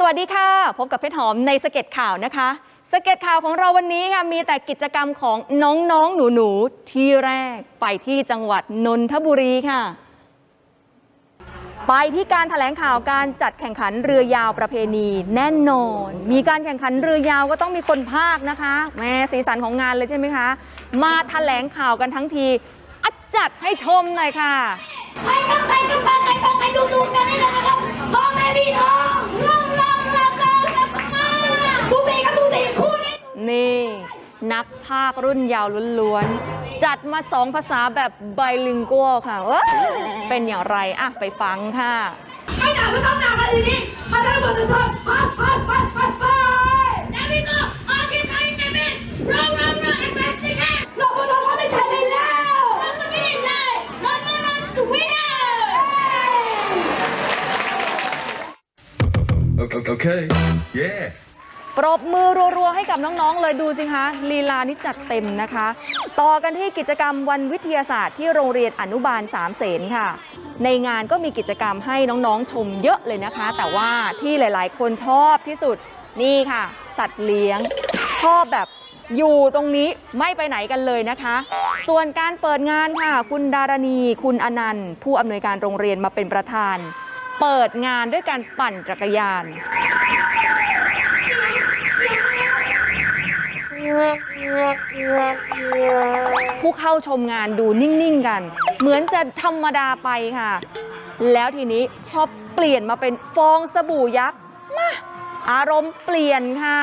สวัสดีค่ะ พบกับเพชรหอมในสเก็ตข่าวนะคะ สเก็ตข่าวของเราวันนี้ค่ะ มีแต่กิจกรรมของน้องๆหนูๆ ที่แรกไปที่จังหวัดนนทบุรีค่ะ ไปที่การถแถลงข่าวการจัดแข่งขันเรือยาวประเพณีแน่นอน มีการแข่งขันเรือยาวก็ต้องมีคนภาคนะคะแม่สีสันของงานเลยใช่ไหมคะ มาถแถลงข่าวกันทั้งที อัดจัดให้ชมหน่อยค่ะ นี่ นักภาครุ่นยาวล้วนๆ จัดมาสองภาษาแบบไบลิงกัวค่ะเอ้ยเป็นอย่างไรอะไปฟังค่ะ ไม่หนาวไม่ต้องหนาวกันทีนี้มาได้หมดทุกคนไปไปไปไปไปแล้วพี่ก็อาชีพไทยเต็มเป็นเราเราเราเอ็กเพรสติแค่เราพวกเราเขาได้ใช้ไปแล้วเราสมิธเลยเราเราราสวินเนอร์ Okay. okay. Yeah. ปรบมือรัวๆให้กับน้องๆ เลยดูสิคะลีลานี่จัดเต็มนะคะ ต่อกันที่กิจกรรมวันวิทยาศาสตร์ที่โรงเรียนอนุบาลสามเสนค่ะ ในงานก็มีกิจกรรมให้น้องๆชมเยอะเลยนะคะ แต่ว่าที่หลายๆ คนชอบที่สุดนี่ค่ะ สัตว์เลี้ยง ชอบแบบอยู่ตรงนี้ไม่ไปไหนกันเลยนะคะ ส่วนการเปิดงานค่ะ คุณดารณี คุณอนันต์ ผู้อำนวยการโรงเรียนมาเป็นประธาน เปิดงานด้วยการปั่นจักรยาน ผู้เข้าชมงานดูนิ่ง ๆ กัน เหมือนจะธรรมดาไปค่ะ แล้วทีนี้พอเปลี่ยนมาเป็นฟองสบู่ยักษ์มาอารมณ์เปลี่ยนค่ะ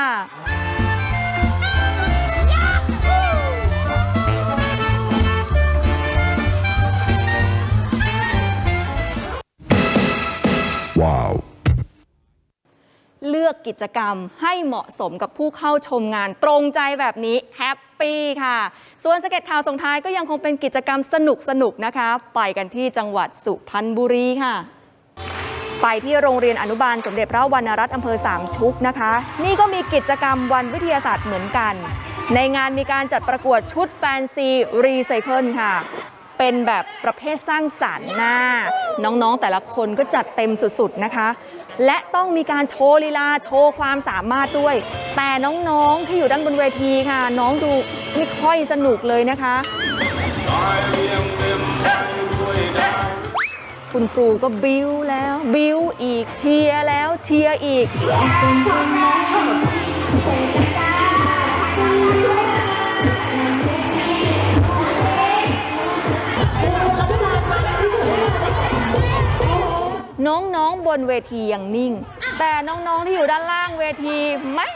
ลือกกิจกรรมให้เหมาะสมกับผู้เข้าชมงานตรงใจแบบนี้แฮปปี้ค่ะ ส่วนสเก็ตข่าวส่งท้ายก็ยังคงเป็นกิจกรรมสนุกสนุกๆนะคะ ไปกันที่จังหวัดสุพรรณบุรีค่ะ ไปที่โรงเรียนอนุบาลสมเด็จพระวรรณรัตน์อำเภอสามชุกนะคะ นี่ก็มีกิจกรรมวันวิทยาศาสตร์เหมือนกัน ในงานมีการจัดประกวดชุดแฟนซีรีไซเคิลค่ะเป็นแบบประเภทสร้างสรรค์หน้า น้องๆแต่ละคนก็จัดเต็มสุดๆนะคะ และต้องมีการโชว์ลีลาโชว์ความสามารถด้วย แต่น้องๆที่อยู่ด้านบนเวทีค่ะ น้องดูไม่ค่อยสนุกเลยนะคะ คุณครูก็บิ้วแล้ว บิ้วอีกเชียร์แล้วเชียร์อีก น้องๆบนเวทียังนิ่ง แต่น้องๆที่อยู่ด้านล่างเวทีไม่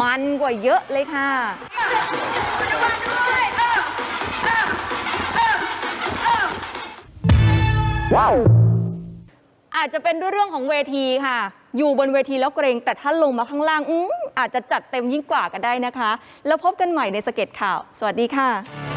มันกว่าเยอะเลยค่ะอาจจะเป็นด้วยเรื่องของเวทีค่ะ อยู่บนเวทีแล้วเกรง แต่ถ้าลงมาข้างล่างอือาจจะจัดเต็มยิ่งกว่าก็ได้นะคะ แล้วพบกันใหม่ในสเก็ตข่าว สวัสดีค่ะ